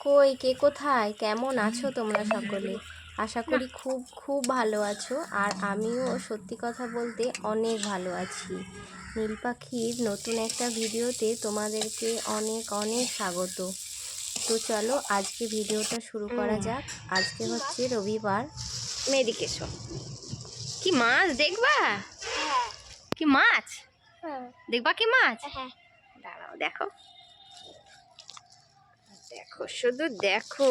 কই কে কোথায় কেমন আছো তোমরা সকলে? আশা করি খুব খুব ভালো আছো আর আমিও সত্যি কথা বলতে অনেক ভালো আছি। নীল পাখির নতুন একটা ভিডিওতে তোমাদেরকে অনেক অনেক স্বাগত। তো চলো আজকে ভিডিওটা শুরু করা যাক। আজকে হচ্ছে রবিবার। এসো কি মাছ দেখবা? কি মাছ? দেখবা কি মাছ? দাঁড়াও দেখো। দেখো শুধু দেখো।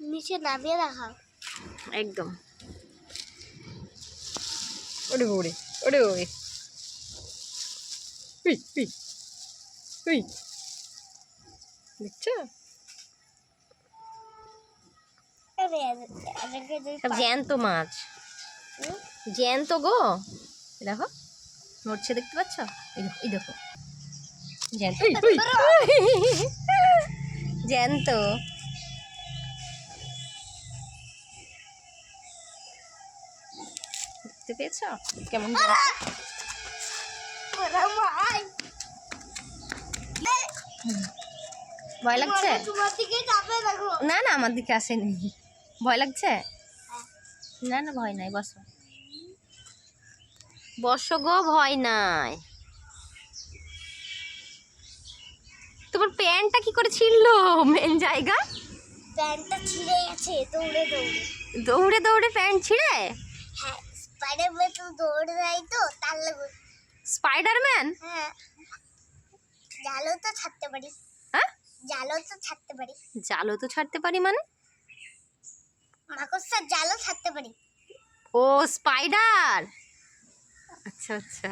নিচে নামিয়ে রাখা। একদম। ওরে ওরে ওরে ওরে উই উই উই দেখছ? জ্যান্ত মাছ। জ্যান্ত গো। দেখো নড়ছে দেখতে পাচ্ছ? এই দেখো এই দেখো। জ্যান্ত দেখতে পেয়েছ? কেমন ভয় লাগছে? না না আমার দিকে আসেনি। ভয় লাগছে? না না ভয় নাই বসো। বসো গো ভয় নাই। তোমার প্যান্টটা কি করে ছিঁড়লো মেন জায়গা? প্যান্টটা ছিঁড়ে গেছে দৌড়ে দৌড়ে। দৌড়ে দৌড়ে প্যান্ট ছিঁড়ে? হ্যাঁ স্পাইডার ম্যান তো দৌড়ে যায় তো তার লাগে স্পাইডারম্যান হ্যাঁ। জালও তো ছাড়তে পারি হ্যাঁ? জালও তো ছাড়তে পারি জালও তো ছাড়তে পারি মানে? মাকড়সার জালও ছাড়তে পারি। ও স্পাইডার আচ্ছা আচ্ছা।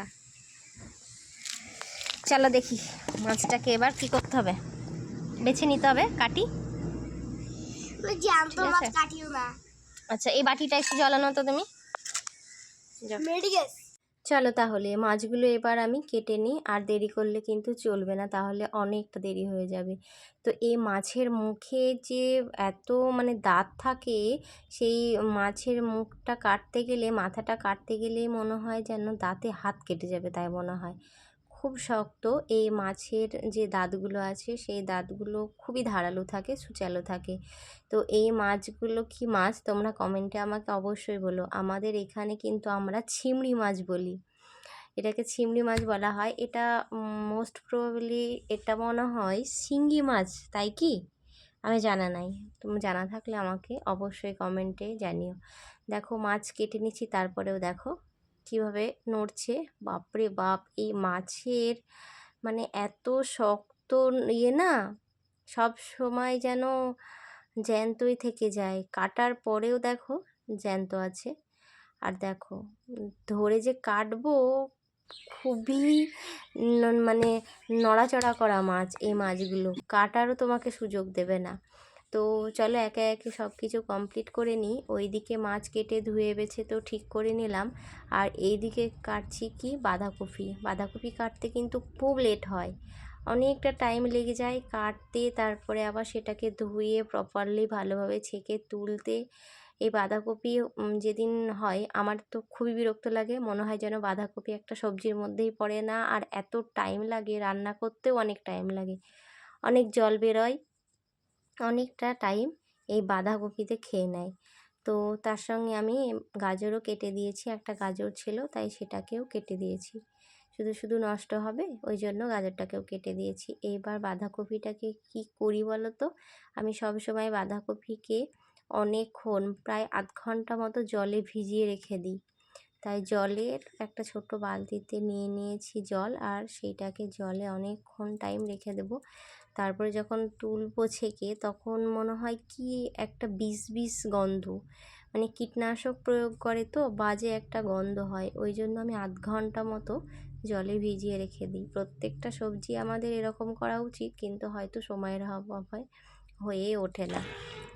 চলো দেখি মাছটাকে এবার কি করতে হবে? বেছে নিতে হবে কাটি আচ্ছা এই বাটিটা একটু জ্বালানো তো তুমি। চলো তাহলে মাছগুলো এবার আমি কেটে নিই আর দেরি করলে কিন্তু চলবে না তাহলে অনেকটা দেরি হয়ে যাবে। তো এই মাছের মুখে যে এত মানে দাঁত থাকে সেই মাছের মুখটা কাটতে গেলে মাথাটা কাটতে গেলেই মনে হয় যেন দাঁতে হাত কেটে যাবে তাই মনে হয়। খুব শক্ত। এই মাছের যে দাঁতগুলো আছে, সেই দাঁতগুলো খুবই ধারালো থাকে, সুচালো থাকে। তো এই মাছগুলো কি মাছ? তোমরা কমেন্টে আমাকে অবশ্যই বলো। আমাদের এখানে কিন্তু আমরা ছিমড়ি মাছ বলি। এটাকে ছিমড়ি মাছ বলা হয়। এটা মোস্ট প্রবাবলি এটা মনে হয় শিঙ্গি মাছ, তাই কি? আমি জানা নাই। তুমি জানা থাকলে আমাকে অবশ্যই কমেন্টে জানিও। দেখো, মাছ কেটে নিচ্ছি, তারপরেও দেখো। কীভাবে নড়ছে? বাপরে বাপ, এই মাছের মানে এত শক্ত ইয়ে না? সব সময় যেন জ্যান্তই থেকে যায়। কাটার পরেও দেখো জ্যান্ত আছে। আর দেখো, ধরে যে কাটবো, খুবই মানে নড়াচড়া করা মাছ এই মাছগুলো। কাটারও তোমাকে সুযোগ দেবে না। তো চলো একে একে সব কিছু কমপ্লিট করে নিই। ওইদিকে মাছ কেটে ধুয়ে বেছে তো ঠিক করে নিলাম। আর এইদিকে কাটছি কি? বাঁধাকপি। বাঁধাকপি কাটতে কিন্তু খুব লেট হয়। অনেকটা টাইম লেগে যায় কাটতে, তারপরে আবার সেটাকে ধুয়ে প্রপারলি ভালোভাবে ছেঁকে তুলতে। এই বাঁধাকপি যেদিন হয়, আমার তো খুবই বিরক্ত লাগে। মনে হয় যেন বাঁধাকপি একটা সবজির মধ্যেই পড়ে না। আর এত টাইম লাগে রান্না করতেও অনেক টাইম লাগে। অনেক জল বেরোয়। অনেকটা টাইম এই বাঁধাকপিতে খেয়ে নেয়। তো তার সঙ্গে আমি গাজরও কেটে দিয়েছি, একটা গাজর ছিল, তাই সেটাকেও কেটে দিয়েছি। শুধু শুধু নষ্ট হবে, ওই জন্য গাজরটাকেও কেটে দিয়েছি। এইবার বাঁধাকপিটাকে কি করি বলো তো? আমি সব সময় বাঁধাকপিকে অনেকক্ষণ, প্রায় আধ ঘণ্টা মতো জলে ভিজিয়ে রেখে দিই। তাই জলের একটা ছোট্ট বালতিতে নিয়ে নিয়েছি জল, আর সেইটাকে জলে অনেকক্ষণ টাইম রেখে দেব। তারপরে যখন তুলবো ছেঁকে তখন মনে হয় কি একটা বিষ বিষ গন্ধ। মানে কীটনাশক প্রয়োগ করে তো বাজে একটা গন্ধ হয়। ওই জন্য আমি আধ ঘণ্টা মতো জলে ভিজিয়ে রেখে দিই। প্রত্যেকটা সবজি আমাদের এরকম করা উচিত, কিন্তু হয়তো সময়ের অভাব হয়। হয়ে ওঠে না।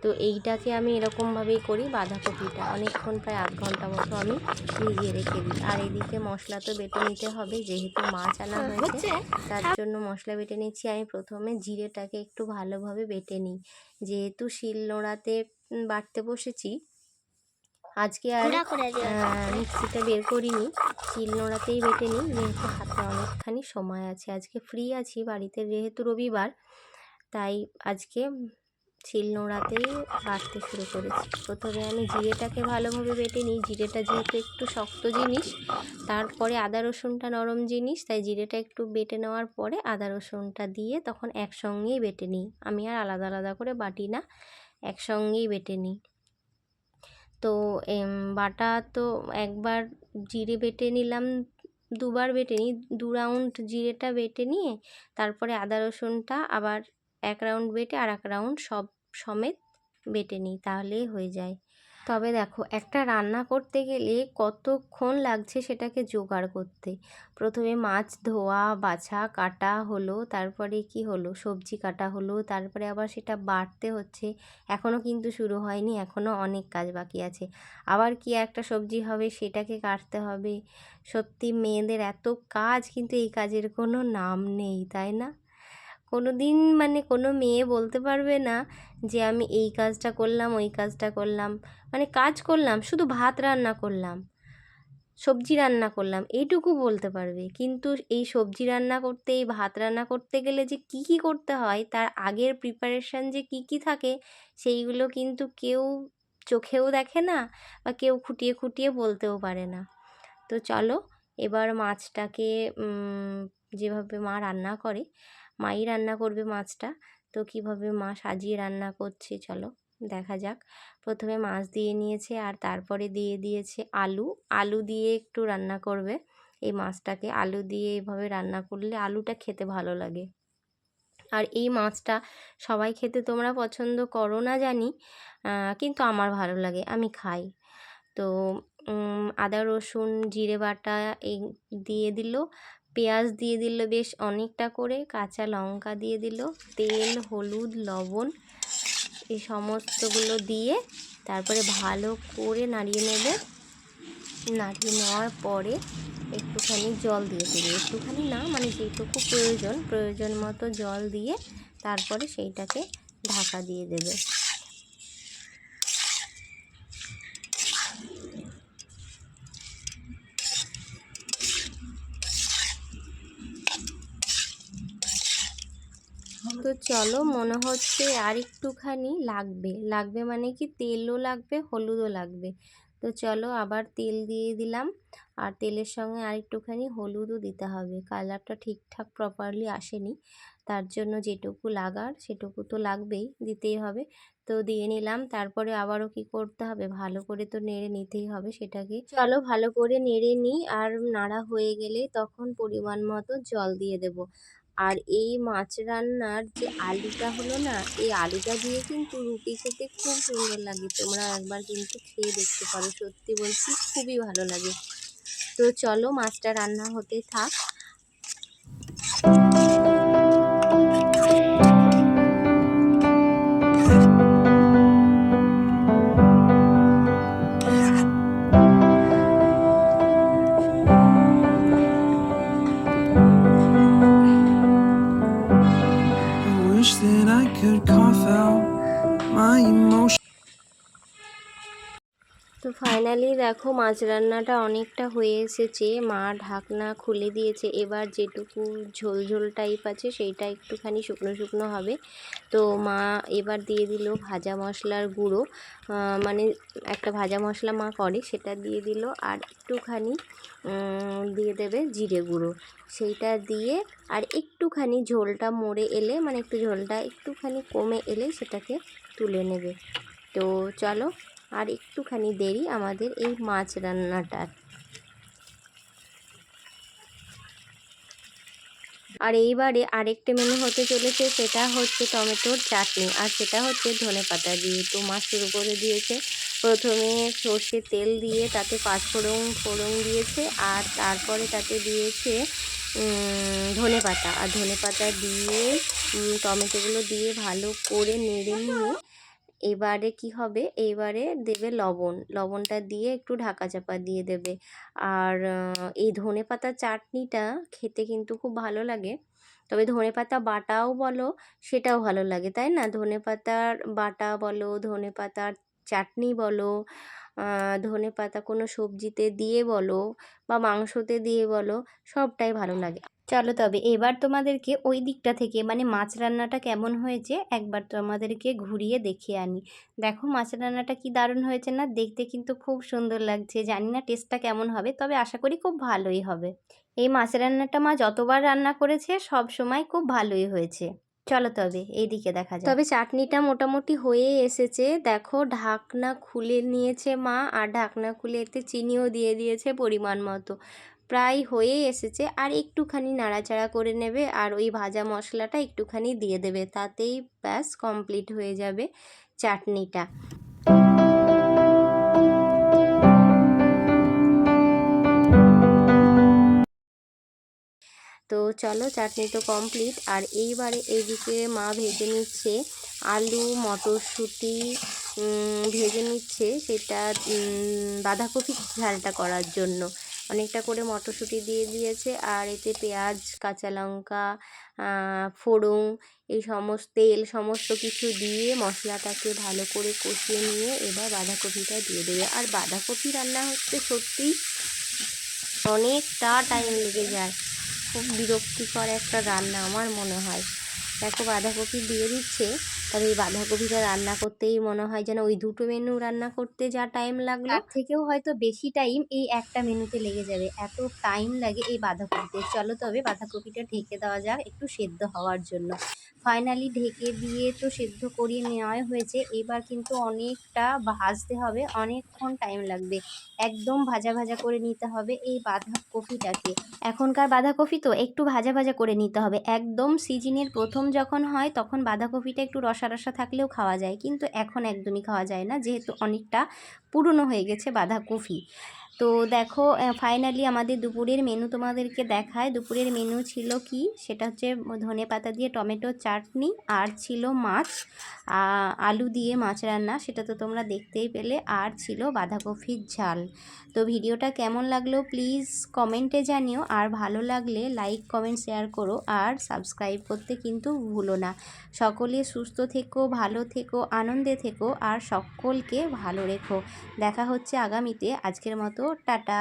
তো এইটাকে আমি এরকমভাবেই করি বাঁধাকপিটা। অনেকক্ষণ প্রায় আধ ঘণ্টা মতো আমি ভিজিয়ে রেখে দিই। আর এদিকে মশলা তো বেটে নিতে হবে যেহেতু মাছ আনা হয়েছে তার জন্য মশলা বেটে নিচ্ছি। আমি প্রথমে জিরেটাকে একটু ভালোভাবে বেটে নিই। যেহেতু শিল নোড়াতে বাটতে বসেছি আজকে আর মিক্সিটা বের করিনি। শিল নোড়াতেই বেটে নিই যেহেতু হাতে অনেকখানি সময় আছে। আজকে ফ্রি আছি বাড়িতে যেহেতু রবিবার তাই আজকে শিলনোড়াতেই বাটতে শুরু করেছি। প্রথমে আমি জিরেটাকে ভালোভাবে বেটে নিই। জিরেটা যেহেতু একটু শক্ত জিনিস, তারপরে আদা, রসুনটা নরম জিনিস, তাই জিরেটা একটু বেটে নেওয়ার পরে আদা, রসুনটা দিয়ে তখন একসঙ্গেই বেটে নিই। আমি আর আলাদা আলাদা করে বাটি না, একসঙ্গেই বেটে নিই। তো বাটা তো একবার জিরে বেটে নিলাম, দুবার বেটে নিই। দু রাউন্ড জিরেটা বেটে নিয়ে, তারপরে আদা, রসুনটা আবার এক রাউন্ড বেটে আর এক রাউন্ড সব সমেত বেটে নিই, তাহলেই হয়ে যায়। তবে দেখো, একটা রান্না করতে গেলে কতক্ষণ লাগছে সেটাকে জোগাড় করতে? প্রথমে মাছ ধোয়া, বাছা, কাটা হলো, তারপরে কি হলো? সবজি কাটা হলো, তারপরে আবার সেটা বাটতে হচ্ছে। এখনও কিন্তু শুরু হয়নি এখনও অনেক কাজ বাকি আছে। আবার কি একটা সবজি হবে, সেটাকে কাটতে হবে। সত্যি মেয়েদের এত কাজ, কিন্তু এই কাজের কোনো নাম নেই, তাই না? কোনো দিন মানে কোনো মেয়ে বলতে পারবে না যে আমি এই কাজটা করলাম, ওই কাজটা করলাম। মানে কাজ করলাম, শুধু ভাত রান্না করলাম, সবজি রান্না করলাম, এইটুকু বলতে পারবে। কিন্তু এই সবজি রান্না করতে, এই ভাত রান্না করতে গেলে যে কি কি করতে হয়, তার আগের প্রিপারেশান যে কি কি থাকে, সেইগুলো কিন্তু কেউ চোখেও দেখে না বা কেউ খুঁটিয়ে খুঁটিয়ে বলতেও পারে না। তো চলো, এবার মাছটাকে যেভাবে মা রান্না করে মাই রান্না করবে মাছটা। তো কীভাবে মা সাজিয়ে রান্না করছে চলো দেখা যাক। প্রথমে মাছ দিয়ে নিয়েছে আর তারপরে দিয়ে দিয়েছে আলু। আলু দিয়ে একটু রান্না করবে। এই মাছটাকে আলু দিয়ে এভাবে রান্না করলে আলুটা খেতে ভালো লাগে। আর এই মাছটা সবাই খেতে তোমরা পছন্দ করো না জানি কিন্তু আমার ভালো লাগে, আমি খাই। তো আদা, রসুন, জিরে বাটা এই দিয়ে দিল। পেঁয়াজ দিয়ে দিল বেশ অনেকটা করে, কাঁচা লঙ্কা দিয়ে দিল, তেল, হলুদ, লবণ এই সমস্তগুলো দিয়ে তারপরে ভালো করে নাড়িয়ে নেবে। নাড়িয়ে নেওয়ার পরে একটুখানি জল দিয়ে দেবে। একটুখানি না মানে যেটুকু প্রয়োজন প্রয়োজন মতো জল দিয়ে তারপরে সেইটাকে ঢাকা দিয়ে দেবে। তো চলো মনে হচ্ছে আর একটুখানি লাগবে। লাগবে মানে কি তেলও লাগবে, হলুদও লাগবে। তো চলো আবার তেল দিয়ে দিলাম। আর তেলের সঙ্গে আর একটুখানি হলুদও দিতে হবে। কালারটা ঠিকঠাক প্রপারলি আসেনি। তার জন্য যেটুকু লাগার সেটুকু তো লাগবেই, দিতেই হবে। তো দিয়ে নিলাম। তারপরে আবারও কি করতে হবে? ভালো করে তো নেড়ে নিতেই হবে সেটাকে। চলো ভালো করে নেড়ে নিই। আর নাড়া হয়ে গেলে তখন পরিমাণ মতো জল দিয়ে দেব। আর এই মাছ রান্নার যে আলুটা হলো না, এই আলুটা দিয়ে কিন্তু রুটি খেতে খুব সুন্দর লাগে। তোমরা একবার কিন্তু খেয়ে দেখতে পারো। সত্যি বলছি, খুবই ভালো লাগে। তো চলো মাছটা রান্না হতে থাক। তো ফাইনালি দেখো মাছ রান্নাটা অনেকটা হয়ে এসেছে। মা ঢাকনা খুলে দিয়েছে। এবার যেটুকু ঝোল ঝোল টাইপ আছে সেইটা একটুখানি শুকনো শুকনো হবে। তো মা এবার দিয়ে দিল ভাজা মশলার গুঁড়ো। মানে একটা ভাজা মশলা মা করে সেটা দিয়ে দিল। আর একটুখানি দিয়ে দেবে জিরে গুঁড়ো। সেইটা দিয়ে আর একটুখানি ঝোলটা মরে এলে মানে একটু ঝোলটা একটুখানি কমে এলে সেটাকে তুলে নেবে। তো চলো, আর একটুখানি দেরি আমাদের এই মাছ রান্নাটার। আর এইবারে আরেকটা মেনু হতে চলেছে, সেটা হচ্ছে টমেটোর চাটনি, আর সেটা হচ্ছে ধনে পাতা দিয়ে। তো মা শুরু করে দিয়েছে। প্রথমে সর্ষে তেল দিয়ে তাতে পাঁচফোড়ন ফোড়ন দিয়েছে আর তারপরে তাতে দিয়েছে ধনে পাতা। আর ধনে পাতা দিয়ে টমেটোগুলো দিয়ে ভালো করে নেড়ে নিয়ে এবারে কি হবে? এবারে দেবে লবণ। লবণটা দিয়ে একটু ঢাকা চাপা দিয়ে দেবে। আর এই ধনে পাতা চাটনিটা খেতে কিন্তু খুব ভালো লাগে। তবে ধনে পাতা বাটাও বলো, সেটাও ভালো লাগে, তাই না? ধনে পাতার বাটা বলো, ধনে পাতার চাটনি বলো ধনে পাতা কোনো সবজিতে দিয়ে বলো বা মাংসতে দিয়ে বলো, সবটাই ভালো লাগে। চলো তবে এবার তোমাদেরকে ওই দিকটা থেকে মানে মাছ রান্নাটা কেমন হয়েছে একবার তোমাদেরকে ঘুরিয়ে দেখিয়ে আনি। দেখো মাছ রান্নাটা কি দারুণ হয়েছে না? দেখতে কিন্তু খুব সুন্দর লাগছে। জানি না টেস্টটা কেমন হবে, তবে আশা করি খুব ভালোই হবে। এই মাছ রান্নাটা মা যতবার রান্না করেছে সব সময় খুব ভালোই হয়েছে। চলো তবে, এইদিকে দেখা যায় তবে চাটনিটা মোটামুটি হয়ে এসেছে। দেখো, ঢাকনা খুলে নিয়েছে মা, আর ঢাকনা খুলে এতে চিনিও দিয়ে দিয়েছে পরিমাণ মতো। প্রায় হয়ে এসেছে, আর একটুখানি নাড়াচাড়া করে নেবে, আর ওই ভাজা মশলাটা একটুখানি দিয়ে দেবে। তাতেই ব্যাস কমপ্লিট হয়ে যাবে চাটনিটা। তো চলো চাটনি তো কমপ্লিট আর এইবারে এইদিকে মা ভেজে নিচ্ছে আলু, মটরশুঁটি ভেজে নিচ্ছে সেটা বাঁধাকপি ঝালটা করার জন্য। অনেকটা করে মটরশুঁটি দিয়ে দিয়েছে আর এতে পেঁয়াজ, কাঁচা লঙ্কা ফোড়ন, এই সমস্ত তেল সমস্ত কিছু দিয়ে মশলাটাকে ভালো করে কষিয়ে নিয়ে এবার বাঁধাকপিটা দিয়ে দেবে। আর বাঁধাকপি রান্না হচ্ছে সত্যিই অনেকটা টাইম লেগে যায়। খুব বিরক্তিকর একটা রান্না আমার মনে হয়। দেখো বাঁধাকপি দিয়ে দিচ্ছে। তবে এই বাঁধাকপিটা রান্না করতেই মনে হয় যেন ওই দুটো মেনু রান্না করতে যা টাইম লাগল। তার থেকেও হয়তো বেশি টাইম এই একটা মেনুতে লেগে যাবে। এত টাইম লাগে এই বাঁধাকপিতে। চলো তবে বাঁধাকপিটা ঢেকে দেওয়া যাক একটু সেদ্ধ হওয়ার জন্য। ফাইনালি ঢেকে দিয়ে তো সেদ্ধ করিয়ে নেওয়াই হয়েছে। এবার কিন্তু অনেকটা ভাজতে হবে। অনেকক্ষণ টাইম লাগবে। একদম ভাজা ভাজা করে নিতে হবে এই বাঁধাকপিটাকে। এখনকার বাঁধাকপি তো একটু ভাজা ভাজা করে নিতে হবে। একদম সিজনের প্রথম যখন হয়, তখন বাঁধাকপিটা একটু রসা রসা থাকলেও খাওয়া যায়। কিন্তু এখন একদমই খাওয়া যায় না। যেহেতু অনেকটা পুরনো হয়ে গেছে বাঁধাকপি। তো দেখো ফাইনালি আমাদের দুপুরের মেনু তোমাদেরকে দেখায়। দুপুরের মেনু ছিল কি? সেটা হচ্ছে ধনে পাতা দিয়ে টমেটো চাটনি, আর ছিল মাছ আলু দিয়ে মাছ রান্না, সেটা তো তোমরা দেখতেই পেলে। আর ছিল বাঁধাকপির ঝাল। তো ভিডিওটা কেমন লাগল প্লিজ কমেন্টে জানিও, আর ভালো লাগলে লাইক কমেন্ট শেয়ার করো, আর সাবস্ক্রাইব করতে কিন্তু ভুলো না। সকলে সুস্থ থেকো, ভালো থেকো, আনন্দে থেকো, আর সকলকে ভালো রেখো। দেখা হচ্ছে আগামীতে। আজকের মতো টাটা।